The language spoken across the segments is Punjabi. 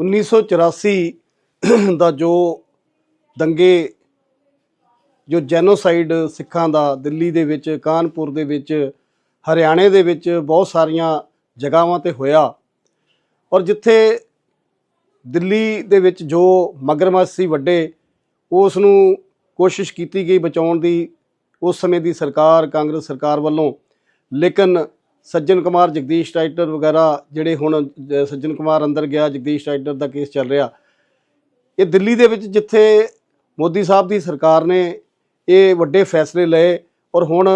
1984 ਦਾ ਜੋ ਦੰਗੇ, ਜੋ ਜੈਨੋਸਾਈਡ ਸਿੱਖਾਂ ਦਾ ਦਿੱਲੀ ਦੇ ਵਿੱਚ, ਕਾਨਪੁਰ ਦੇ ਵਿੱਚ, ਹਰਿਆਣੇ ਦੇ ਵਿੱਚ ਬਹੁਤ ਸਾਰੀਆਂ ਜਗ੍ਹਾਵਾਂ ਤੇ ਹੋਇਆ। ਔਰ ਜਿੱਥੇ ਦਿੱਲੀ ਦੇ ਵਿੱਚ ਜੋ ਮਗਰਮੱਛ ਸੀ ਵੱਡੇ, ਉਸ ਨੂੰ ਕੋਸ਼ਿਸ਼ ਕੀਤੀ ਗਈ ਬਚਾਉਣ ਦੀ। ਉਸ ਸਮੇਂ ਦੀ ਸਰਕਾਰ, ਕਾਂਗਰਸ ਸਰਕਾਰ ਵੱਲੋਂ, ਲੇਕਿਨ ਸੱਜਣ ਕੁਮਾਰ, ਜਗਦੀਸ਼ ਟਾਈਟਰ ਵਗੈਰਾ ਜਿਹੜੇ ਹੁਣ ਸੱਜਣ ਕੁਮਾਰ ਅੰਦਰ ਗਿਆ, ਜਗਦੀਸ਼ ਟਾਈਟਰ ਦਾ ਕੇਸ ਚੱਲ ਰਿਹਾ। ਇਹ ਦਿੱਲੀ ਦੇ ਵਿੱਚ ਜਿੱਥੇ ਮੋਦੀ ਸਾਹਿਬ ਦੀ ਸਰਕਾਰ ਨੇ ਇਹ ਵੱਡੇ ਫੈਸਲੇ ਲਏ ਔਰ ਹੁਣ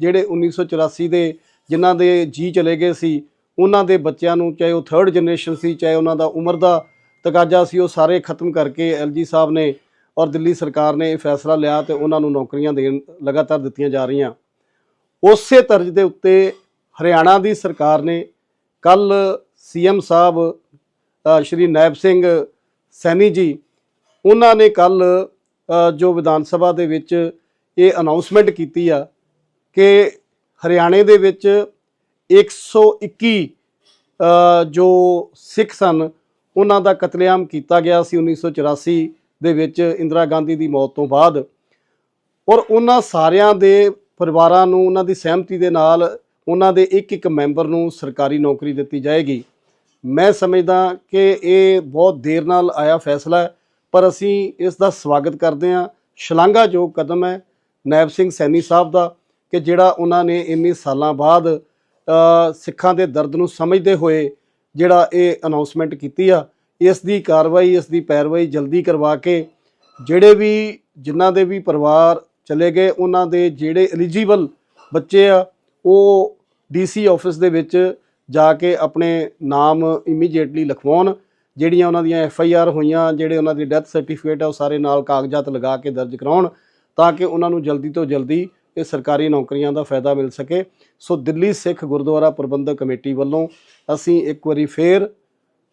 ਜਿਹੜੇ 1984 ਦੇ ਜਿਨ੍ਹਾਂ ਦੇ ਜੀ ਚਲੇ ਗਏ ਸੀ, ਉਹਨਾਂ ਦੇ ਬੱਚਿਆਂ ਨੂੰ ਚਾਹੇ ਉਹ ਥਰਡ ਜਨਰੇਸ਼ਨ ਸੀ, ਚਾਹੇ ਉਹਨਾਂ ਦਾ ਉਮਰ ਦਾ ਤਕਾਜ਼ਾ ਸੀ, ਉਹ ਸਾਰੇ ਖਤਮ ਕਰਕੇ ਐਲਜੀ ਸਾਹਿਬ ਨੇ ਔਰ ਦਿੱਲੀ ਸਰਕਾਰ ਨੇ ਇਹ ਫੈਸਲਾ ਲਿਆ ਤੇ ਉਹਨਾਂ ਨੂੰ ਨੌਕਰੀਆਂ ਦੇਣ ਲਗਾਤਾਰ ਦਿੱਤੀਆਂ ਜਾ ਰਹੀਆਂ। ਉਸੇ ਤਰਜ਼ ਦੇ ਉੱਤੇ ਹਰਿਆਣਾ ਦੀ ਸਰਕਾਰ ਨੇ ਕੱਲ ਸੀਐਮ ਸਾਹਿਬ ਸ਼੍ਰੀ ਨਾਇਬ ਸਿੰਘ ਸੈਣੀ ਜੀ ਉਹਨਾਂ ਨੇ ਕੱਲ ਜੋ ਵਿਧਾਨ ਸਭਾ ਦੇ ਵਿੱਚ ਇਹ ਅਨਾਉਂਸਮੈਂਟ ਕੀਤੀ ਆ ਕਿ ਹਰਿਆਣੇ ਦੇ ਵਿੱਚ 121 ਅ, ਜੋ ਸਿੱਖ ਸਨ ਉਹਨਾਂ ਦਾ ਕਤਲੇਆਮ ਕੀਤਾ ਗਿਆ ਸੀ 1984 ਦੇ ਵਿੱਚ ਇੰਦਰਾ ਗਾਂਧੀ ਦੀ ਮੌਤ ਤੋਂ ਬਾਅਦ। ਔਰ ਉਹਨਾਂ ਸਾਰਿਆਂ ਦੇ ਪਰਿਵਾਰਾਂ ਨੂੰ ਉਹਨਾਂ ਦੀ ਸਹਿਮਤੀ ਦੇ ਨਾਲ ਉਹਨਾਂ ਦੇ ਇੱਕ ਇੱਕ ਮੈਂਬਰ ਨੂੰ ਸਰਕਾਰੀ ਨੌਕਰੀ ਦਿੱਤੀ ਜਾਏਗੀ। ਮੈਂ ਸਮਝਦਾ ਕਿ ਇਹ ਬਹੁਤ ਦੇਰ ਨਾਲ ਆਇਆ ਫੈਸਲਾ ਹੈ, ਪਰ ਅਸੀਂ ਇਸ ਦਾ ਸਵਾਗਤ ਕਰਦੇ ਹਾਂ। ਸ਼ਲਾਘਾਯੋਗ ਕਦਮ ਹੈ ਨਾਇਬ ਸਿੰਘ ਸੈਣੀ ਸਾਹਿਬ ਦਾ ਕਿ ਜਿਹੜਾ ਉਹਨਾਂ ਨੇ ਇੰਨੇ ਸਾਲਾਂ ਬਾਅਦ ਸਿੱਖਾਂ ਦੇ ਦਰਦ ਨੂੰ ਸਮਝਦੇ ਹੋਏ ਜਿਹੜਾ ਇਹ ਅਨਾਉਂਸਮੈਂਟ ਕੀਤੀ ਆ, ਇਸ ਦੀ ਕਾਰਵਾਈ, ਇਸ ਦੀ ਪੈਰਵਾਈ ਜਲਦੀ ਕਰਵਾ ਕੇ ਜਿਹੜੇ ਵੀ, ਜਿਨ੍ਹਾਂ ਦੇ ਵੀ ਪਰਿਵਾਰ ਚਲੇ ਗਏ, ਉਹਨਾਂ ਦੇ ਜਿਹੜੇ ਐਲੀਜੀਬਲ ਬੱਚੇ ਆ ਉਹ ਡੀਸੀ ਆਫਿਸ ਦੇ ਵਿੱਚ ਜਾ ਕੇ ਆਪਣੇ ਨਾਮ ਇਮੀਡੀਏਟਲੀ ਲਿਖਵਾਉਣ, ਜਿਹੜੀਆਂ ਉਹਨਾਂ ਦੀਆਂ ਐਫ ਆਈ ਆਰ ਹੋਈਆਂ, ਜਿਹੜੇ ਉਹਨਾਂ ਦੀ ਡੈਥ ਸਰਟੀਫਿਕੇਟ ਆ, ਉਹ ਸਾਰੇ ਨਾਲ ਕਾਗਜ਼ਾਤ ਲਗਾ ਕੇ ਦਰਜ ਕਰਾਉਣ, ਤਾਂ ਕਿ ਉਹਨਾਂ ਨੂੰ ਜਲਦੀ ਤੋਂ ਜਲਦੀ ਇਹ ਸਰਕਾਰੀ ਨੌਕਰੀਆਂ ਦਾ ਫਾਇਦਾ ਮਿਲ ਸਕੇ। ਸੋ ਦਿੱਲੀ ਸਿੱਖ ਗੁਰਦੁਆਰਾ ਪ੍ਰਬੰਧਕ ਕਮੇਟੀ ਵੱਲੋਂ ਅਸੀਂ ਇੱਕ ਵਾਰੀ ਫੇਰ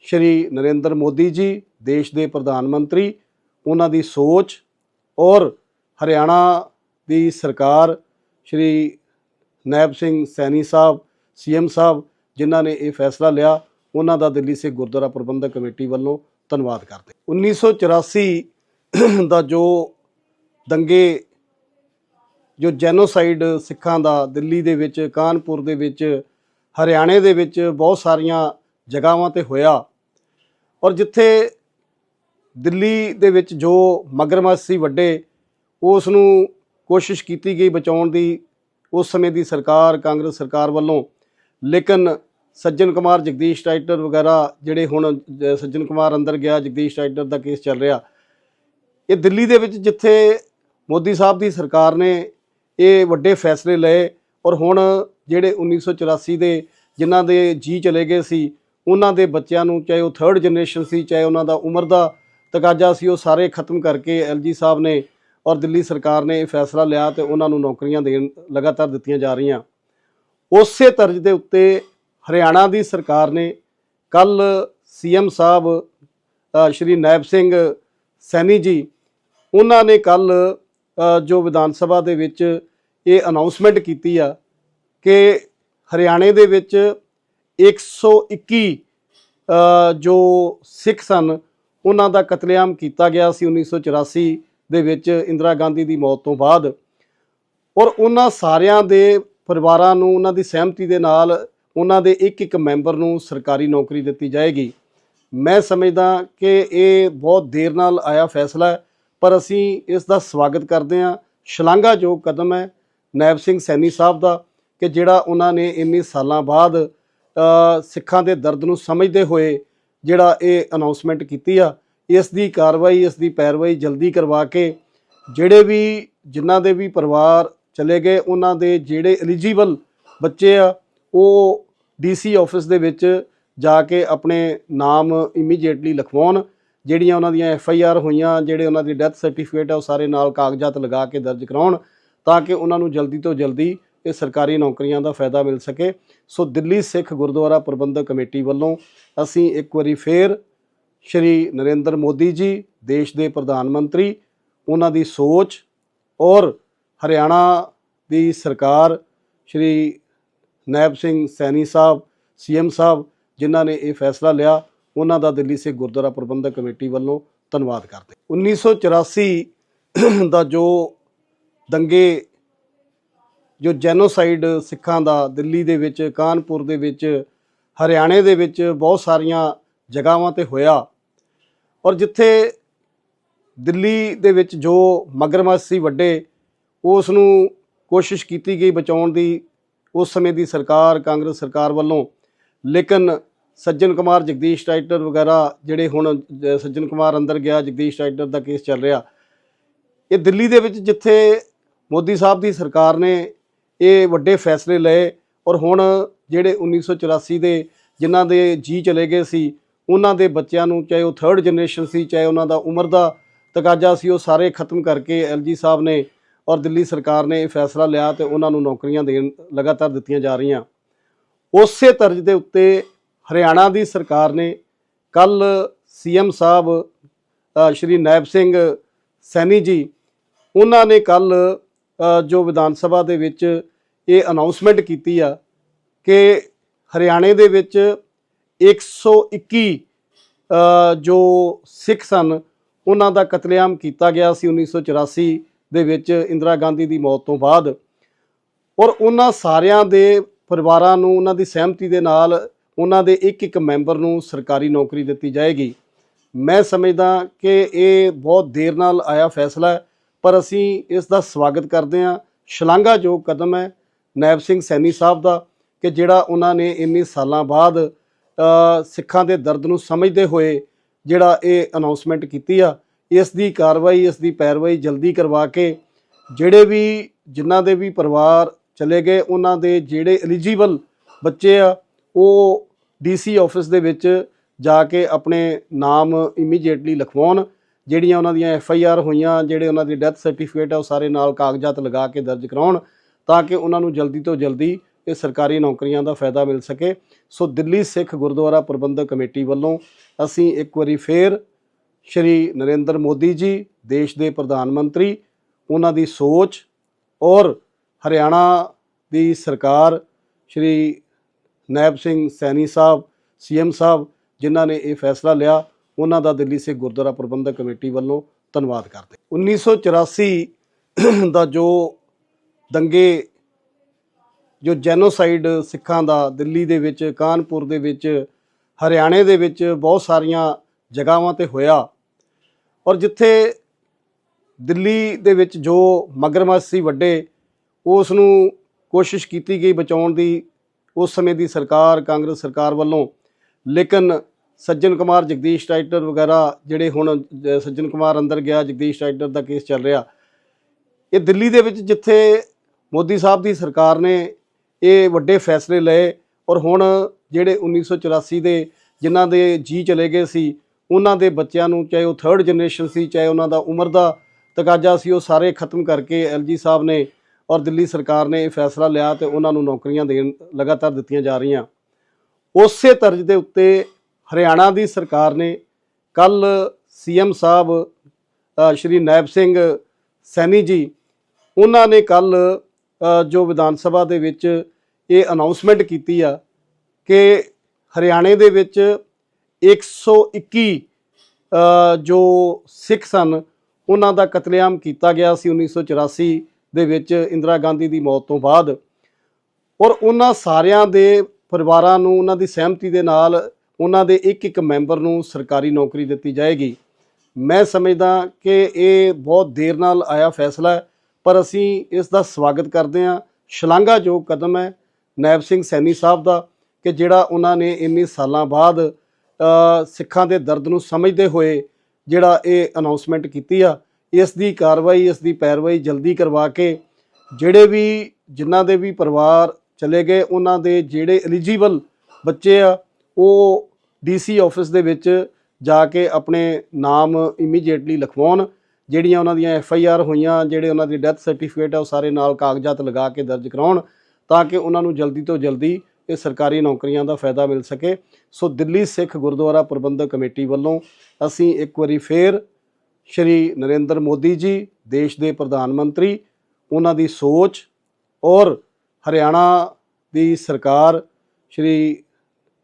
ਸ਼੍ਰੀ ਨਰਿੰਦਰ ਮੋਦੀ ਜੀ, ਦੇਸ਼ ਦੇ ਪ੍ਰਧਾਨ ਮੰਤਰੀ, ਉਹਨਾਂ ਦੀ ਸੋਚ ਔਰ ਹਰਿਆਣਾ ਦੀ ਸਰਕਾਰ, ਸ਼੍ਰੀ ਨੈਬ ਸਿੰਘ ਸੈਣੀ ਸਾਹਿਬ ਸੀਐਮ ਸਾਹਿਬ, ਜਿਨ੍ਹਾਂ ਨੇ ਇਹ ਫੈਸਲਾ ਲਿਆ, ਉਹਨਾਂ ਦਾ ਦਿੱਲੀ ਸਿੱਖ ਗੁਰਦੁਆਰਾ ਪ੍ਰਬੰਧਕ ਕਮੇਟੀ ਵੱਲੋਂ ਧੰਨਵਾਦ ਕਰਦੇ 1984 ਦਾ ਜੋ ਦੰਗੇ, ਜੋ ਜੈਨੋਸਾਈਡ ਸਿੱਖਾਂ ਦਾ ਦਿੱਲੀ ਦੇ ਵਿੱਚ, ਕਾਨਪੁਰ ਦੇ ਵਿੱਚ, ਹਰਿਆਣੇ ਦੇ ਵਿੱਚ ਬਹੁਤ ਸਾਰੀਆਂ ਜਗ੍ਹਾਵਾਂ ਤੇ ਹੋਇਆ ਔਰ ਜਿੱਥੇ ਦਿੱਲੀ ਦੇ ਵਿੱਚ ਜੋ ਮਗਰਮੱਛ ਸੀ ਵੱਡੇ, ਉਸ ਨੂੰ ਕੋਸ਼ਿਸ਼ ਕੀਤੀ ਗਈ ਬਚਾਉਣ ਦੀ ਉਸ ਸਮੇਂ ਦੀ ਸਰਕਾਰ, ਕਾਂਗਰਸ ਸਰਕਾਰ ਵੱਲੋਂ, ਲੇਕਿਨ ਸੱਜਣ ਕੁਮਾਰ, ਜਗਦੀਸ਼ ਟਾਈਟਰ ਵਗੈਰਾ ਜਿਹੜੇ ਹੁਣ ਸੱਜਣ ਕੁਮਾਰ ਅੰਦਰ ਗਿਆ, ਜਗਦੀਸ਼ ਟਾਈਟਰ ਦਾ ਕੇਸ ਚੱਲ ਰਿਹਾ। ਇਹ ਦਿੱਲੀ ਦੇ ਵਿੱਚ ਜਿੱਥੇ ਮੋਦੀ ਸਾਹਿਬ ਦੀ ਸਰਕਾਰ ਨੇ ਇਹ ਵੱਡੇ ਫੈਸਲੇ ਲਏ ਔਰ ਹੁਣ ਜਿਹੜੇ 1984 ਦੇ ਜਿਨ੍ਹਾਂ ਦੇ ਜੀ ਚਲੇ ਗਏ ਸੀ, ਉਹਨਾਂ ਦੇ ਬੱਚਿਆਂ ਨੂੰ ਚਾਹੇ ਉਹ ਥਰਡ ਜਨਰੇਸ਼ਨ ਸੀ, ਚਾਹੇ ਉਹਨਾਂ ਦਾ ਉਮਰ ਦਾ ਤਕਾਜ਼ਾ ਸੀ, ਉਹ ਸਾਰੇ ਖਤਮ ਕਰਕੇ ਐਲਜੀ ਸਾਹਿਬ ਨੇ ਔਰ ਦਿੱਲੀ ਸਰਕਾਰ ਨੇ ਇਹ ਫੈਸਲਾ ਲਿਆ ਤੇ ਉਹਨਾਂ ਨੂੰ ਨੌਕਰੀਆਂ ਦੇਣ ਲਗਾਤਾਰ ਦਿੱਤੀਆਂ ਜਾ ਰਹੀਆਂ। ਉਸੇ ਤਰਜ਼ ਦੇ ਉੱਤੇ ਹਰਿਆਣਾ ਦੀ ਸਰਕਾਰ ਨੇ ਕੱਲ ਸੀਐਮ ਸਾਹਿਬ ਸ਼੍ਰੀ ਨਾਇਬ ਸਿੰਘ ਸੈਣੀ ਜੀ ਉਹਨਾਂ ਨੇ ਕੱਲ ਜੋ ਵਿਧਾਨ ਸਭਾ ਦੇ ਵਿੱਚ ਇਹ ਅਨਾਉਂਸਮੈਂਟ ਕੀਤੀ ਆ ਕਿ ਹਰਿਆਣੇ ਦੇ ਵਿੱਚ 121 ਅ, ਜੋ ਸਿੱਖ ਸਨ ਉਹਨਾਂ ਦਾ ਕਤਲੇਆਮ ਕੀਤਾ ਗਿਆ ਸੀ 1984 ਦੇ ਵਿੱਚ ਇੰਦਰਾ ਗਾਂਧੀ ਦੀ ਮੌਤ ਤੋਂ ਬਾਅਦ ਔਰ ਉਹਨਾਂ ਸਾਰਿਆਂ ਦੇ ਪਰਿਵਾਰਾਂ ਨੂੰ, ਉਹਨਾਂ ਦੀ ਸਹਿਮਤੀ ਦੇ ਨਾਲ ਉਹਨਾਂ ਦੇ ਇੱਕ ਇੱਕ ਮੈਂਬਰ ਨੂੰ ਸਰਕਾਰੀ ਨੌਕਰੀ ਦਿੱਤੀ ਜਾਏਗੀ। ਮੈਂ ਸਮਝਦਾ ਕਿ ਇਹ ਬਹੁਤ ਦੇਰ ਨਾਲ ਆਇਆ ਫੈਸਲਾ ਹੈ, ਪਰ ਅਸੀਂ ਇਸ ਦਾ ਸਵਾਗਤ ਕਰਦੇ ਹਾਂ। ਸ਼ਲਾਘਾਯੋਗ ਕਦਮ ਹੈ ਨਾਇਬ ਸਿੰਘ ਸੈਣੀ ਸਾਹਿਬ ਦਾ ਕਿ ਜਿਹੜਾ ਉਹਨਾਂ ਨੇ ਇੰਨੇ ਸਾਲਾਂ ਬਾਅਦ ਸਿੱਖਾਂ ਦੇ ਦਰਦ ਨੂੰ ਸਮਝਦੇ ਹੋਏ ਜਿਹੜਾ ਇਹ ਅਨਾਉਂਸਮੈਂਟ ਕੀਤੀ ਆ ਇਸ ਦੀ ਕਾਰਵਾਈ, ਇਸ ਦੀ ਪੈਰਵਾਈ ਜਲਦੀ ਕਰਵਾ ਕੇ ਜਿਹੜੇ ਵੀ, ਜਿਨ੍ਹਾਂ ਦੇ ਵੀ ਪਰਿਵਾਰ ਚਲੇ ਗਏ, ਉਹਨਾਂ ਦੇ ਜਿਹੜੇ ਐਲੀਜੀਬਲ ਬੱਚੇ ਆ, ਉਹ ਡੀਸੀ ਆਫਿਸ ਦੇ ਵਿੱਚ ਜਾ ਕੇ ਆਪਣੇ ਨਾਮ ਇਮੀਡੀਏਟਲੀ ਲਿਖਵਾਉਣ, ਜਿਹੜੀਆਂ ਉਹਨਾਂ ਦੀਆਂ ਐਫ ਆਈ ਆਰ ਹੋਈਆਂ, ਜਿਹੜੇ ਉਹਨਾਂ ਦੀ ਡੈਥ ਸਰਟੀਫਿਕੇਟ ਆ, ਉਹ ਸਾਰੇ ਨਾਲ ਕਾਗਜ਼ਾਤ ਲਗਾ ਕੇ ਦਰਜ ਕਰਾਉਣ, ਤਾਂ ਕਿ ਉਹਨਾਂ ਨੂੰ ਜਲਦੀ ਤੋਂ ਜਲਦੀ ਇਹ ਸਰਕਾਰੀ ਨੌਕਰੀਆਂ ਦਾ ਫਾਇਦਾ ਮਿਲ ਸਕੇ। ਸੋ ਦਿੱਲੀ ਸਿੱਖ ਗੁਰਦੁਆਰਾ ਪ੍ਰਬੰਧਕ ਕਮੇਟੀ ਵੱਲੋਂ ਅਸੀਂ ਇੱਕ ਵਾਰੀ ਫੇਰ ਸ਼੍ਰੀ ਨਰਿੰਦਰ ਮੋਦੀ ਜੀ, ਦੇਸ਼ ਦੇ ਪ੍ਰਧਾਨ ਮੰਤਰੀ, ਉਹਨਾਂ ਦੀ ਸੋਚ ਔਰ ਹਰਿਆਣਾ ਦੀ ਸਰਕਾਰ, ਸ਼੍ਰੀ ਨੈਬ ਸਿੰਘ ਸੈਣੀ ਸਾਹਿਬ ਸੀਐਮ ਸਾਹਿਬ, ਜਿਨ੍ਹਾਂ ਨੇ ਇਹ ਫੈਸਲਾ ਲਿਆ, ਉਹਨਾਂ ਦਾ ਦਿੱਲੀ ਸਿੱਖ ਗੁਰਦੁਆਰਾ ਪ੍ਰਬੰਧਕ ਕਮੇਟੀ ਵੱਲੋਂ ਧੰਨਵਾਦ ਕਰਦੇ 1984 ਦਾ ਜੋ ਦੰਗੇ, ਜੋ ਜੈਨੋਸਾਈਡ ਸਿੱਖਾਂ ਦਾ ਦਿੱਲੀ ਦੇ ਵਿੱਚ, ਕਾਨਪੁਰ ਦੇ ਵਿੱਚ, ਹਰਿਆਣੇ ਦੇ ਵਿੱਚ ਬਹੁਤ ਸਾਰੀਆਂ ਜਗ੍ਹਾਵਾਂ ਤੇ ਹੋਇਆ ਔਰ ਜਿੱਥੇ ਦਿੱਲੀ ਦੇ ਵਿੱਚ ਜੋ ਮਗਰਮੱਛ ਸੀ ਵੱਡੇ, ਉਸ ਨੂੰ ਕੋਸ਼ਿਸ਼ ਕੀਤੀ ਗਈ ਬਚਾਉਣ ਦੀ। ਉਸ ਸਮੇਂ ਦੀ ਸਰਕਾਰ, ਕਾਂਗਰਸ ਸਰਕਾਰ ਵੱਲੋਂ, ਲੇਕਿਨ ਸੱਜਣ ਕੁਮਾਰ, ਜਗਦੀਸ਼ ਟਾਈਟਰ ਵਗੈਰਾ ਜਿਹੜੇ ਹੁਣ ਸੱਜਣ ਕੁਮਾਰ ਅੰਦਰ ਗਿਆ, ਜਗਦੀਸ਼ ਟਾਈਟਰ ਦਾ ਕੇਸ ਚੱਲ ਰਿਹਾ। ਇਹ ਦਿੱਲੀ ਦੇ ਵਿੱਚ ਜਿੱਥੇ ਮੋਦੀ ਸਾਹਿਬ ਦੀ ਸਰਕਾਰ ਨੇ ਇਹ ਵੱਡੇ ਫੈਸਲੇ ਲਏ ਔਰ ਹੁਣ ਜਿਹੜੇ 1984 ਦੇ ਜਿਨ੍ਹਾਂ ਦੇ ਜੀ ਚਲੇ ਗਏ ਸੀ ਉਹਨਾਂ ਦੇ ਬੱਚਿਆਂ ਨੂੰ, ਚਾਹੇ ਉਹ ਥਰਡ ਜਨਰੇਸ਼ਨ ਸੀ, ਚਾਹੇ ਉਹਨਾਂ ਦਾ ਉਮਰ ਦਾ ਤਕਾਜ਼ਾ ਸੀ, ਉਹ ਸਾਰੇ ਖਤਮ ਕਰਕੇ ਐਲਜੀ ਸਾਹਿਬ ਨੇ ਔਰ ਦਿੱਲੀ ਸਰਕਾਰ ਨੇ ਇਹ ਫੈਸਲਾ ਲਿਆ ਤੇ ਉਹਨਾਂ ਨੂੰ ਨੌਕਰੀਆਂ ਦੇਣ ਲਗਾਤਾਰ ਦਿੱਤੀਆਂ ਜਾ ਰਹੀਆਂ। ਉਸੇ ਤਰਜ਼ ਦੇ ਉੱਤੇ ਹਰਿਆਣਾ ਦੀ ਸਰਕਾਰ ਨੇ ਕੱਲ ਸੀਐਮ ਸਾਹਿਬ ਸ਼੍ਰੀ ਨਾਇਬ ਸਿੰਘ ਸੈਣੀ ਜੀ, ਉਹਨਾਂ ਨੇ ਕੱਲ ਜੋ ਵਿਧਾਨ ਸਭਾ ਦੇ ਵਿੱਚ ਇਹ ਅਨਾਉਂਸਮੈਂਟ ਕੀਤੀ ਆ ਕਿ ਹਰਿਆਣੇ ਦੇ ਵਿੱਚ 121 ਅ, ਜੋ ਸਿੱਖ ਸਨ ਉਹਨਾਂ ਦਾ ਕਤਲੇਆਮ ਕੀਤਾ ਗਿਆ ਸੀ 1984 ਦੇ ਵਿੱਚ ਇੰਦਰਾ ਗਾਂਧੀ ਦੀ ਮੌਤ ਤੋਂ ਬਾਅਦ। ਔਰ ਉਹਨਾਂ ਸਾਰਿਆਂ ਦੇ ਪਰਿਵਾਰਾਂ ਨੂੰ ਉਹਨਾਂ ਦੀ ਸਹਿਮਤੀ ਦੇ ਨਾਲ ਉਹਨਾਂ ਦੇ ਇੱਕ ਇੱਕ ਮੈਂਬਰ ਨੂੰ ਸਰਕਾਰੀ ਨੌਕਰੀ ਦਿੱਤੀ ਜਾਏਗੀ। ਮੈਂ ਸਮਝਦਾ ਕਿ ਇਹ ਬਹੁਤ ਦੇਰ ਨਾਲ ਆਇਆ ਫੈਸਲਾ ਹੈ ਪਰ ਅਸੀਂ ਇਸ ਦਾ ਸਵਾਗਤ ਕਰਦੇ ਹਾਂ। ਸ਼ਲਾਘਾਯੋਗ ਕਦਮ ਹੈ ਨੈਬ ਸਿੰਘ ਸੈਣੀ ਸਾਹਿਬ ਦਾ ਕਿ ਜਿਹੜਾ ਉਹਨਾਂ ਨੇ ਇੰਨੇ ਸਾਲਾਂ ਬਾਅਦ ਸਿੱਖਾਂ ਦੇ ਦਰਦ ਨੂੰ ਸਮਝਦੇ ਹੋਏ ਜਿਹੜਾ ਇਹ ਅਨਾਉਂਸਮੈਂਟ ਕੀਤੀ ਆ, ਇਸ ਦੀ ਕਾਰਵਾਈ, ਇਸ ਦੀ ਪੈਰਵਾਈ ਜਲਦੀ ਕਰਵਾ ਕੇ ਜਿਹੜੇ ਵੀ, ਜਿਨ੍ਹਾਂ ਦੇ ਵੀ ਪਰਿਵਾਰ ਚਲੇ ਗਏ, ਉਹਨਾਂ ਦੇ ਜਿਹੜੇ ਐਲੀਜੀਬਲ ਬੱਚੇ ਆ, ਉਹ ਡੀਸੀ ਆਫਿਸ ਦੇ ਵਿੱਚ ਜਾ ਕੇ ਆਪਣੇ ਨਾਮ ਇਮੀਡੀਏਟਲੀ ਲਿਖਵਾਉਣ, ਜਿਹੜੀਆਂ ਉਹਨਾਂ ਦੀਆਂ ਐਫ ਆਈ ਆਰ ਹੋਈਆਂ, ਜਿਹੜੇ ਉਹਨਾਂ ਦੀ ਡੈਥ ਸਰਟੀਫਿਕੇਟ ਆ, ਉਹ ਸਾਰੇ ਨਾਲ ਕਾਗਜ਼ਾਤ ਲਗਾ ਕੇ ਦਰਜ ਕਰਾਉਣ, ਤਾਂ ਕਿ ਉਹਨਾਂ ਨੂੰ ਜਲਦੀ ਤੋਂ ਜਲਦੀ ਇਹ ਸਰਕਾਰੀ ਨੌਕਰੀਆਂ ਦਾ ਫਾਇਦਾ ਮਿਲ ਸਕੇ। ਸੋ ਦਿੱਲੀ ਸਿੱਖ ਗੁਰਦੁਆਰਾ ਪ੍ਰਬੰਧਕ ਕਮੇਟੀ ਵੱਲੋਂ ਅਸੀਂ ਇੱਕ ਵਾਰੀ ਫੇਰ ਸ਼੍ਰੀ ਨਰਿੰਦਰ ਮੋਦੀ ਜੀ, ਦੇਸ਼ ਦੇ ਪ੍ਰਧਾਨ ਮੰਤਰੀ, ਉਹਨਾਂ ਦੀ ਸੋਚ ਔਰ ਹਰਿਆਣਾ ਦੀ ਸਰਕਾਰ, ਸ਼੍ਰੀ ਨਾਇਬ ਸਿੰਘ ਸੈਣੀ ਸਾਹਿਬ, ਸੀਐਮ ਸਾਹਿਬ, ਜਿਨ੍ਹਾਂ ਨੇ ਇਹ ਫੈਸਲਾ ਲਿਆ, ਉਹਨਾਂ ਦਾ ਦਿੱਲੀ ਸਿੱਖ ਗੁਰਦੁਆਰਾ ਪ੍ਰਬੰਧਕ ਕਮੇਟੀ ਵੱਲੋਂ ਧੰਨਵਾਦ ਕਰਦੇ 1984 ਦਾ ਜੋ ਦੰਗੇ ਜੋ ਜੈਨੋਸਾਈਡ ਸਿੱਖਾਂ ਦਾ ਦਿੱਲੀ ਦੇ ਵਿੱਚ, ਕਾਨਪੁਰ ਦੇ ਵਿੱਚ, ਹਰਿਆਣੇ ਦੇ ਵਿੱਚ ਬਹੁਤ ਸਾਰੀਆਂ ਜਗ੍ਹਾਵਾਂ ਤੇ ਹੋਇਆ। ਔਰ ਜਿੱਥੇ ਦਿੱਲੀ ਦੇ ਵਿੱਚ ਜੋ ਮਗਰਮੱਛ ਸੀ ਵੱਡੇ, ਉਸ ਨੂੰ ਕੋਸ਼ਿਸ਼ ਕੀਤੀ ਗਈ ਬਚਾਉਣ ਦੀ। ਉਸ ਸਮੇਂ ਦੀ ਸਰਕਾਰ, ਕਾਂਗਰਸ ਸਰਕਾਰ ਵੱਲੋਂ। ਲੇਕਿਨ ਸੱਜਣ ਕੁਮਾਰ, ਜਗਦੀਸ਼ ਟਾਈਟਰ ਵਗੈਰਾ ਜਿਹੜੇ ਹੁਣ ਸੱਜਣ ਕੁਮਾਰ ਅੰਦਰ ਗਿਆ, ਜਗਦੀਸ਼ ਟਾਈਟਰ ਦਾ ਕੇਸ ਚੱਲ ਰਿਹਾ। ਇਹ ਦਿੱਲੀ ਦੇ ਵਿੱਚ ਜਿੱਥੇ ਮੋਦੀ ਸਾਹਿਬ ਦੀ ਸਰਕਾਰ ਨੇ ਇਹ ਵੱਡੇ ਫੈਸਲੇ ਲਏ ਔਰ ਹੁਣ ਜਿਹੜੇ 1984 ਦੇ ਜਿਨ੍ਹਾਂ ਦੇ ਜੀ ਚਲੇ ਗਏ ਸੀ, ਉਹਨਾਂ ਦੇ ਬੱਚਿਆਂ ਨੂੰ ਚਾਹੇ ਉਹ ਥਰਡ ਜਨਰੇਸ਼ਨ ਸੀ, ਚਾਹੇ ਉਹਨਾਂ ਦਾ ਉਮਰ ਦਾ ਤਕਾਜ਼ਾ ਸੀ, ਉਹ ਸਾਰੇ ਖਤਮ ਕਰਕੇ ਐਲਜੀ ਸਾਹਿਬ ਨੇ ਔਰ ਦਿੱਲੀ ਸਰਕਾਰ ਨੇ ਇਹ ਫੈਸਲਾ ਲਿਆ ਤੇ ਉਹਨਾਂ ਨੂੰ ਨੌਕਰੀਆਂ ਦੇਣ ਲਗਾਤਾਰ ਦਿੱਤੀਆਂ ਜਾ ਰਹੀਆਂ। ਉਸੇ ਤਰਜ਼ ਦੇ ਉੱਤੇ ਹਰਿਆਣਾ ਦੀ ਸਰਕਾਰ ਨੇ ਕੱਲ ਸੀਐਮ ਸਾਹਿਬ ਸ਼੍ਰੀ ਨਾਇਬ ਸਿੰਘ ਸੈਣੀ ਜੀ, ਉਹਨਾਂ ਨੇ ਕੱਲ ਜੋ ਵਿਧਾਨ ਸਭਾ ਦੇ ਵਿੱਚ ਇਹ ਅਨਾਉਂਸਮੈਂਟ ਕੀਤੀ ਆ ਕਿ ਹਰਿਆਣੇ ਦੇ ਵਿੱਚ 121 ਅ, ਜੋ ਸਿੱਖ ਸਨ ਉਹਨਾਂ ਦਾ ਕਤਲੇਆਮ ਕੀਤਾ ਗਿਆ ਸੀ 1984 ਦੇ ਵਿੱਚ ਇੰਦਰਾ ਗਾਂਧੀ ਦੀ ਮੌਤ ਤੋਂ ਬਾਅਦ। ਔਰ ਉਹਨਾਂ ਸਾਰਿਆਂ ਦੇ ਪਰਿਵਾਰਾਂ ਨੂੰ ਉਹਨਾਂ ਦੀ ਸਹਿਮਤੀ ਦੇ ਨਾਲ ਉਹਨਾਂ ਦੇ ਇੱਕ ਇੱਕ ਮੈਂਬਰ ਨੂੰ ਸਰਕਾਰੀ ਨੌਕਰੀ ਦਿੱਤੀ ਜਾਏਗੀ। ਮੈਂ ਸਮਝਦਾ ਕਿ ਇਹ ਬਹੁਤ ਦੇਰ ਨਾਲ ਆਇਆ ਫੈਸਲਾ ਹੈ। ਪਰ ਅਸੀਂ ਇਸ ਦਾ ਸਵਾਗਤ ਕਰਦੇ ਹਾਂ। ਸ਼ਲਾਘਾਯੋਗ ਕਦਮ ਹੈ ਨੈਬ ਸਿੰਘ ਸੈਣੀ ਸਾਹਿਬ ਦਾ ਕਿ ਜਿਹੜਾ ਉਹਨਾਂ ਨੇ ਇੰਨੇ ਸਾਲਾਂ ਬਾਅਦ ਸਿੱਖਾਂ ਦੇ ਦਰਦ ਨੂੰ ਸਮਝਦੇ ਹੋਏ ਜਿਹੜਾ ਇਹ ਅਨਾਉਂਸਮੈਂਟ ਕੀਤੀ ਆ, ਇਸ ਦੀ ਕਾਰਵਾਈ, ਇਸ ਦੀ ਪੈਰਵਾਈ ਜਲਦੀ ਕਰਵਾ ਕੇ ਜਿਹੜੇ ਵੀ, ਜਿਨ੍ਹਾਂ ਦੇ ਵੀ ਪਰਿਵਾਰ ਚਲੇ ਗਏ, ਉਹਨਾਂ ਦੇ ਜਿਹੜੇ ਐਲੀਜੀਬਲ ਬੱਚੇ ਆ, ਉਹ ਡੀਸੀ ਆਫਿਸ ਦੇ ਵਿੱਚ ਜਾ ਕੇ ਆਪਣੇ ਨਾਮ ਇਮੀਡੀਏਟਲੀ ਲਿਖਵਾਉਣ। ਜਿਹੜੀਆਂ ਉਹਨਾਂ ਦੀਆਂ ਐਫ ਆਈ ਆਰ ਹੋਈਆਂ, ਜਿਹੜੇ ਉਹਨਾਂ ਦੀ ਡੈਥ ਸਰਟੀਫਿਕੇਟ ਆ, ਉਹ ਸਾਰੇ ਨਾਲ ਕਾਗਜ਼ਾਤ ਲਗਾ ਕੇ ਦਰਜ ਕਰਾਉਣ ਤਾਂ ਕਿ ਉਹਨਾਂ ਨੂੰ ਜਲਦੀ ਤੋਂ ਜਲਦੀ ਇਹ ਸਰਕਾਰੀ ਨੌਕਰੀਆਂ ਦਾ ਫਾਇਦਾ ਮਿਲ ਸਕੇ। ਸੋ ਦਿੱਲੀ ਸਿੱਖ ਗੁਰਦੁਆਰਾ ਪ੍ਰਬੰਧਕ ਕਮੇਟੀ ਵੱਲੋਂ ਅਸੀਂ ਇੱਕ ਵਾਰੀ ਫੇਰ ਸ਼੍ਰੀ ਨਰਿੰਦਰ ਮੋਦੀ ਜੀ, ਦੇਸ਼ ਦੇ ਪ੍ਰਧਾਨ ਮੰਤਰੀ, ਉਹਨਾਂ ਦੀ ਸੋਚ ਔਰ ਹਰਿਆਣਾ ਦੀ ਸਰਕਾਰ, ਸ਼੍ਰੀ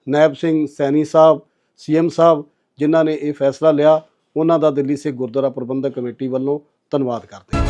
ਨਾਇਬ ਸਿੰਘ ਸੈਣੀ ਸਾਹਿਬ ਸੀਐਮ ਸਾਹਿਬ, ਜਿਨ੍ਹਾਂ ਨੇ ਇਹ ਫੈਸਲਾ ਲਿਆ ਉਹਨਾਂ ਦਾ ਦਿੱਲੀ ਸਿੱਖ ਗੁਰਦੁਆਰਾ ਪ੍ਰਬੰਧਕ ਕਮੇਟੀ ਵੱਲੋਂ ਧੰਨਵਾਦ ਕਰਦੇ ਹਾਂ।